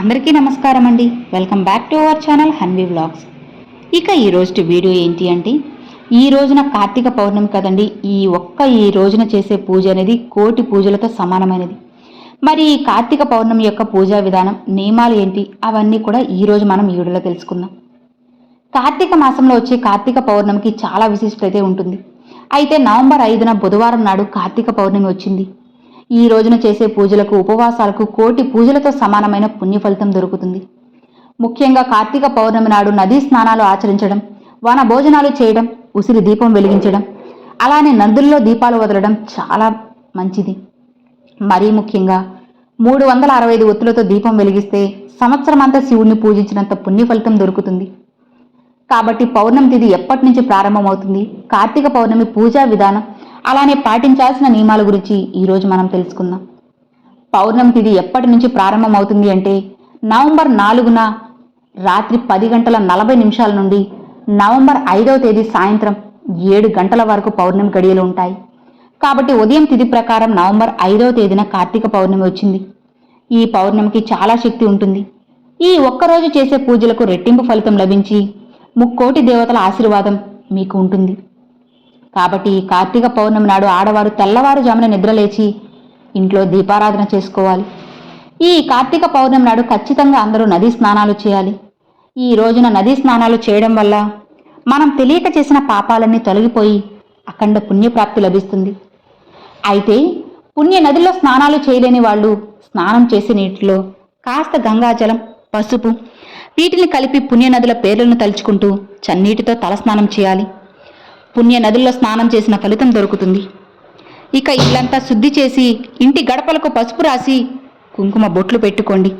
అందరికీ నమస్కారం అండి. Welcome back to our channel Hanvi vlogs ఇక ఈ రోజు వీడియో ఏంటి అంటే ఈ రోజున కార్తీక పౌర్ణమి కదండి ఈ ఒక్క ఈ రోజున చేసే పూజ అనేది కోటి పూజలతో సమానమైనది. మరి ఈ కార్తీక పౌర్ణమి యొక్క పూజా విధానం నియమాలు ఏంటి అవన్నీ కూడా ఈ రోజు మనం ఈ వీడియోలో తెలుసుకుందాం. కార్తీక మాసంలో వచ్చే కార్తీక పౌర్ణమికి చాలా విశిష్టత ఉంటుంది. అయితే నవంబర్ ఐదున బుధవారం నాడు కార్తీక పౌర్ణమి వచ్చింది. ఈ రోజున చేసే పూజలకు ఉపవాసాలకు కోటి పూజలతో సమానమైన పుణ్య ఫలితం దొరుకుతుంది. ముఖ్యంగా కార్తీక పౌర్ణమి నాడు నదీ స్నానాలు ఆచరించడం వన భోజనాలు చేయడం ఉసిరి దీపం వెలిగించడం అలానే నదుల్లో దీపాలు వదలడం చాలా మంచిది. మరీ ముఖ్యంగా మూడు వందల అరవై ఐదు ఒత్తులతో దీపం వెలిగిస్తే సంవత్సరమంతా శివుణ్ణి పూజించినంత పుణ్య ఫలితం దొరుకుతుంది. కాబట్టి పౌర్ణమి తిథి ఎప్పటి నుంచి ప్రారంభమవుతుంది? కార్తీక పౌర్ణమి పూజా విధానం అలానే పాటించాల్సిన నియమాల గురించి ఈరోజు మనం తెలుసుకుందాం. పౌర్ణమి తిథి ఎప్పటి నుంచి ప్రారంభమవుతుంది అంటే నవంబర్ నాలుగున రాత్రి పది గంటల నలభై నిమిషాల నుండి నవంబర్ ఐదవ తేదీ సాయంత్రం ఏడు గంటల వరకు పౌర్ణమి గడియలు ఉంటాయి. కాబట్టి ఉదయం తిథి ప్రకారం నవంబర్ ఐదవ తేదీన కార్తీక పౌర్ణమి వచ్చింది. ఈ పౌర్ణమికి చాలా శక్తి ఉంటుంది. ఈ ఒక్కరోజు చేసే పూజలకు రెట్టింపు ఫలితం లభించి ముక్కోటి దేవతల ఆశీర్వాదం మీకు ఉంటుంది. కాబట్టి ఈ కార్తీక పౌర్ణమి నాడు ఆడవారు తెల్లవారుజామున నిద్రలేచి ఇంట్లో దీపారాధన చేసుకోవాలి. ఈ కార్తీక పౌర్ణమి నాడు ఖచ్చితంగా అందరూ నదీ స్నానాలు చేయాలి. ఈ రోజున నదీ స్నానాలు చేయడం వల్ల మనం తెలియక చేసిన పాపాలన్నీ తొలగిపోయి అఖండ పుణ్యప్రాప్తి లభిస్తుంది. అయితే పుణ్య నదిలో స్నానాలు చేయలేని వాళ్ళు స్నానం చేసే నీటిలో కాస్త గంగాజలం పసుపు వీటిని కలిపి పుణ్యనదుల పేర్లను తలుచుకుంటూ చన్నీటితో తలస్నానం చేయాలి. పుణ్య నదుల్లో స్నానం చేసిన ఫలితం దొరుకుతుంది. ఇక ఇల్లంతా శుద్ధి చేసి ఇంటి గడపలకు పసుపు రాసి కుంకుమ బొట్లు పెట్టుకోండి.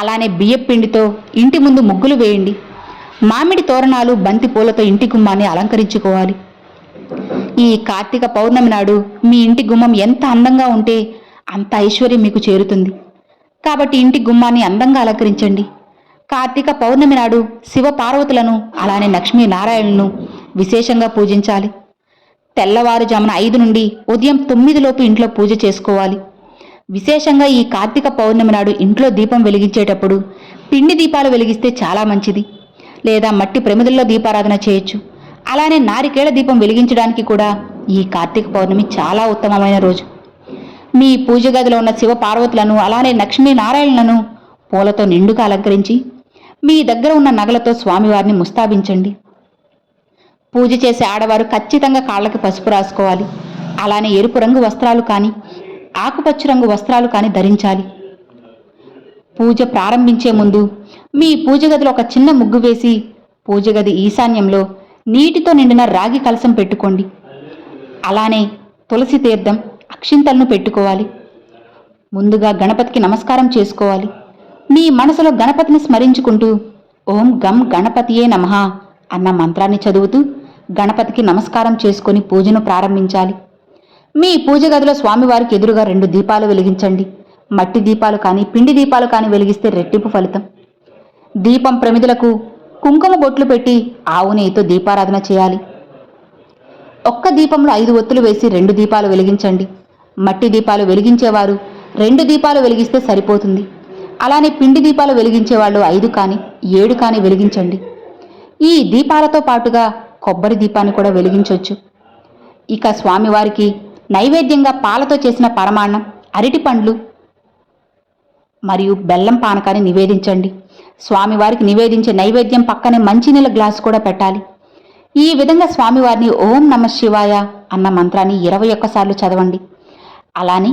అలానే బియ్యం పిండితో ఇంటి ముందు ముగ్గులు వేయండి. మామిడి తోరణాలు బంతి పూలతో ఇంటి గుమ్మాన్ని అలంకరించుకోవాలి. ఈ కార్తీక పౌర్ణమి నాడు మీ ఇంటి గుమ్మం ఎంత అందంగా ఉంటే అంత ఐశ్వర్యం మీకు చేరుతుంది. కాబట్టి ఇంటి గుమ్మాన్ని అందంగా అలంకరించండి. కార్తీక పౌర్ణమి నాడు శివ పార్వతులను అలానే లక్ష్మీ నారాయణను విశేషంగా పూజించాలి. తెల్లవారుజామున ఐదు నుండి ఉదయం తొమ్మిదిలోపు ఇంట్లో పూజ చేసుకోవాలి. విశేషంగా ఈ కార్తీక పౌర్ణమి నాడు ఇంట్లో దీపం వెలిగించేటప్పుడు పిండి దీపాలు వెలిగిస్తే చాలా మంచిది. లేదా మట్టి ప్రమిదల్లో దీపారాధన చేయొచ్చు. అలానే నారికేళ దీపం వెలిగించడానికి కూడా ఈ కార్తీక పౌర్ణమి చాలా ఉత్తమమైన రోజు. మీ పూజ గదిలో ఉన్న శివ పార్వతులను అలానే లక్ష్మీ నారాయణలను పూలతో నిండుగా అలంకరించి మీ దగ్గర ఉన్న నగలతో స్వామివారిని ముస్తాబించండి. పూజ చేసే ఆడవారు ఖచ్చితంగా కాళ్ళకి పసుపు రాసుకోవాలి. అలానే ఎరుపు రంగు వస్త్రాలు కానీ ఆకుపచ్చ రంగు వస్త్రాలు కానీ ధరించాలి. పూజ ప్రారంభించే ముందు మీ పూజ గదిలో ఒక చిన్న ముగ్గు వేసి పూజ గది ఈశాన్యంలో నీటితో నిండిన రాగి కలసం పెట్టుకోండి. అలానే తులసి తీర్థం అక్షింతలను పెట్టుకోవాలి. ముందుగా గణపతికి నమస్కారం చేసుకోవాలి. మీ మనసులో గణపతిని స్మరించుకుంటూ ఓం గం గణపతియే నమ అన్న మంత్రాన్ని చదువుతూ గణపతికి నమస్కారం చేసుకొని పూజను ప్రారంభించాలి. మీ పూజ గదిలో స్వామివారికి ఎదురుగా రెండు దీపాలు వెలిగించండి. మట్టి దీపాలు కానీ పిండి దీపాలు కానీ వెలిగిస్తే రెట్టింపు ఫలితం. దీపం ప్రమిదలకు కుంకుమ బొట్లు పెట్టి ఆవు నెయ్యితో దీపారాధన చేయాలి. ఒక్క దీపంలో ఐదు ఒత్తులు వేసి రెండు దీపాలు వెలిగించండి. మట్టి దీపాలు వెలిగించేవారు రెండు దీపాలు వెలిగిస్తే సరిపోతుంది. అలానే పిండి దీపాలు వెలిగించేవాళ్ళు ఐదు కానీ ఏడు కానీ వెలిగించండి. ఈ దీపాలతో పాటుగా కొబ్బరి దీపాన్ని కూడా వెలిగించవచ్చు ఇక స్వామివారికి నైవేద్యంగా పాలతో చేసిన పరమాన్నం అరటి పండ్లు మరియు బెల్లం పానకాన్ని నివేదించండి. స్వామివారికి నివేదించే నైవేద్యం పక్కనే మంచినీళ్ళ గ్లాసు కూడా పెట్టాలి. ఈ విధంగా స్వామివారిని ఓం నమ శివాయ అన్న మంత్రాన్ని ఇరవై ఒక్కసార్లు చదవండి. అలానే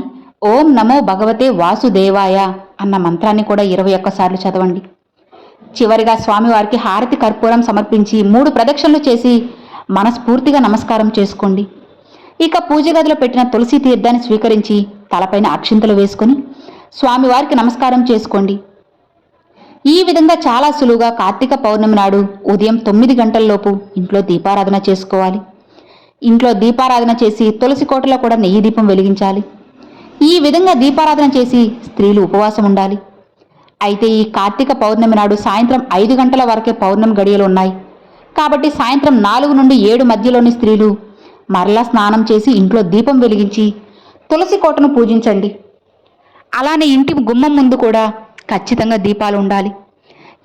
ఓం నమో భగవతే వాసుదేవాయ అన్న మంత్రాన్ని కూడా ఇరవై ఒక్కసార్లు చదవండి. చివరిగా స్వామివారికి హారతి కర్పూరం సమర్పించి మూడు ప్రదక్షిణలు చేసి మనస్ఫూర్తిగా నమస్కారం చేసుకోండి. ఇక పూజ గదిలో పెట్టిన తులసి తీర్థాన్ని స్వీకరించి తలపైన అక్షింతలు వేసుకొని స్వామివారికి నమస్కారం చేసుకోండి. ఈ విధంగా చాలా సులువుగా కార్తీక పౌర్ణమి నాడు ఉదయం తొమ్మిది గంటల్లోపు ఇంట్లో దీపారాధన చేసుకోవాలి. ఇంట్లో దీపారాధన చేసి తులసి కోటలో కూడా నెయ్యి దీపం వెలిగించాలి. ఈ విధంగా దీపారాధన చేసి స్త్రీలు ఉపవాసం ఉండాలి. అయితే ఈ కార్తీక పౌర్ణమి నాడు సాయంత్రం ఐదు గంటల వరకే పౌర్ణమి గడియలు ఉన్నాయి. కాబట్టి సాయంత్రం నాలుగు నుండి ఏడు మధ్యలోని స్త్రీలు మరలా స్నానం చేసి ఇంట్లో దీపం వెలిగించి తులసి కోటను పూజించండి. అలానే ఇంటి గుమ్మం ముందు కూడా ఖచ్చితంగా దీపాలు ఉండాలి.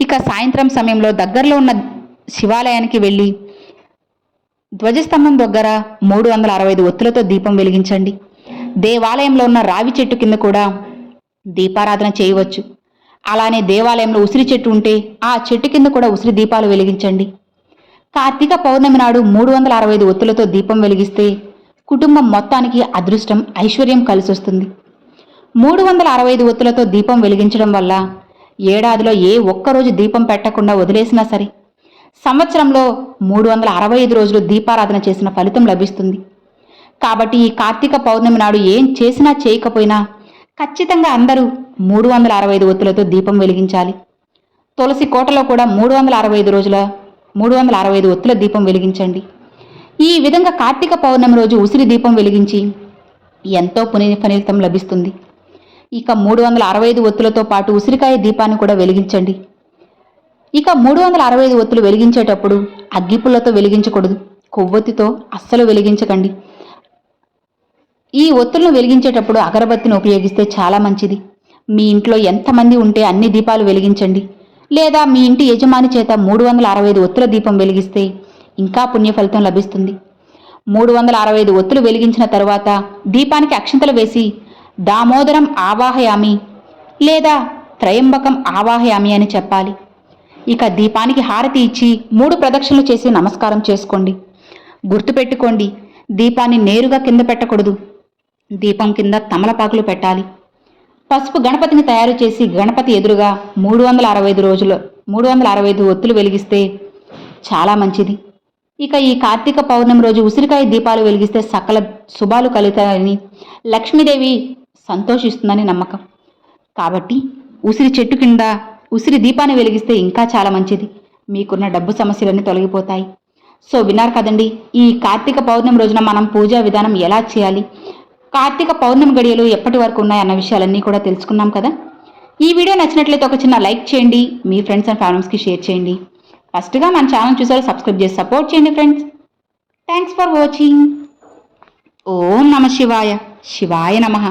ఇక సాయంత్రం సమయంలో దగ్గరలో ఉన్న శివాలయానికి వెళ్ళి ధ్వజస్తంభం దగ్గర మూడు వందల అరవై ఐదు ఒత్తులతో దీపం వెలిగించండి. దేవాలయంలో ఉన్న రావి చెట్టు కింద కూడా దీపారాధన చేయవచ్చు. అలానే దేవాలయంలో ఉసిరి చెట్టు ఉంటే ఆ చెట్టు కింద కూడా ఉసిరి దీపాలు వెలిగించండి. కార్తీక పౌర్ణమి నాడు మూడు వందల అరవై ఐదు ఒత్తులతో దీపం వెలిగిస్తే కుటుంబం మొత్తానికి అదృష్టం ఐశ్వర్యం కలిసొస్తుంది. మూడు వందల అరవై ఐదు ఒత్తులతో దీపం వెలిగించడం వల్ల ఏడాదిలో ఏ ఒక్కరోజు దీపం పెట్టకుండా వదిలేసినా సరే సంవత్సరంలో మూడు వందల అరవై ఐదు రోజులు దీపారాధన చేసిన ఫలితం లభిస్తుంది. కాబట్టి ఈ కార్తీక పౌర్ణమి నాడు ఏం చేసినా చేయకపోయినా ఖచ్చితంగా అందరూ మూడు వందల అరవై ఐదు ఒత్తులతో దీపం వెలిగించాలి. తులసి కోటలో కూడా మూడు వందల అరవై ఐదు రోజుల మూడు వందల అరవై ఐదు ఒత్తుల దీపం వెలిగించండి. ఈ విధంగా కార్తీక పౌర్ణమి రోజు ఉసిరి దీపం వెలిగించి ఎంతో పుణ్య ఫలితం లభిస్తుంది. ఇక మూడు వందల అరవై ఐదు ఒత్తులతో పాటు ఉసిరికాయ దీపాన్ని కూడా వెలిగించండి. ఇక మూడు వందల అరవై ఐదు ఒత్తులు వెలిగించేటప్పుడు అగ్గిపుల్లతో వెలిగించకూడదు. కొవ్వొత్తితో అస్సలు వెలిగించకండి. ఈ ఒత్తులను వెలిగించేటప్పుడు అగరబత్తిని ఉపయోగిస్తే చాలా మంచిది. మీ ఇంట్లో ఎంతమంది ఉంటే అన్ని దీపాలు వెలిగించండి. లేదా మీ ఇంటి యజమాని చేత మూడు వందల అరవై ఐదు ఒత్తుల దీపం వెలిగిస్తే ఇంకా పుణ్య ఫలితం లభిస్తుంది. మూడు వందల అరవై ఐదు ఒత్తులు వెలిగించిన తరువాత దీపానికి అక్షంతలు వేసి దామోదరం ఆవాహయామి లేదా త్రయంబకం ఆవాహయామి అని చెప్పాలి. ఇక దీపానికి హారతి ఇచ్చి మూడు ప్రదక్షిణలు చేసి నమస్కారం చేసుకోండి. గుర్తుపెట్టుకోండి దీపాన్ని నేరుగా కింద పెట్టకూడదు. దీపం కింద తమలపాకులు పెట్టాలి. పసుపు గణపతిని తయారు చేసి గణపతి ఎదురుగా మూడు వందల అరవై ఐదు రోజులు మూడు వందల అరవై ఐదు ఒత్తులు వెలిగిస్తే చాలా మంచిది. ఇక ఈ కార్తీక పౌర్ణమి రోజు ఉసిరికాయ దీపాలు వెలిగిస్తే సకల శుభాలు కలుగుతాయని లక్ష్మీదేవి సంతోషిస్తుందని నమ్మకం. కాబట్టి ఉసిరి చెట్టు కింద ఉసిరి దీపాన్ని వెలిగిస్తే ఇంకా చాలా మంచిది. మీకున్న డబ్బు సమస్యలన్నీ తొలగిపోతాయి. సో విన్నారు కదండి ఈ కార్తీక పౌర్ణమి రోజున మనం పూజా విధానం ఎలా చేయాలి? కార్తీక పౌర్ణమి గడియలు ఎప్పటి వరకు ఉన్నాయి అన్న విషయాలన్నీ కూడా తెలుసుకున్నాం కదా. ఈ వీడియో నచ్చినట్లయితే ఒక చిన్న లైక్ చేయండి మీ ఫ్రెండ్స్ అండ్ ఫ్యామిలీస్కి షేర్ చేయండి. ఫస్ట్గా మన ఛానల్ చూసారో సబ్స్క్రైబ్ చేసి సపోర్ట్ చేయండి ఫ్రెండ్స్. థ్యాంక్స్ ఫర్ వాచింగ్ ఓం నమ శివాయ. శివాయ నమః.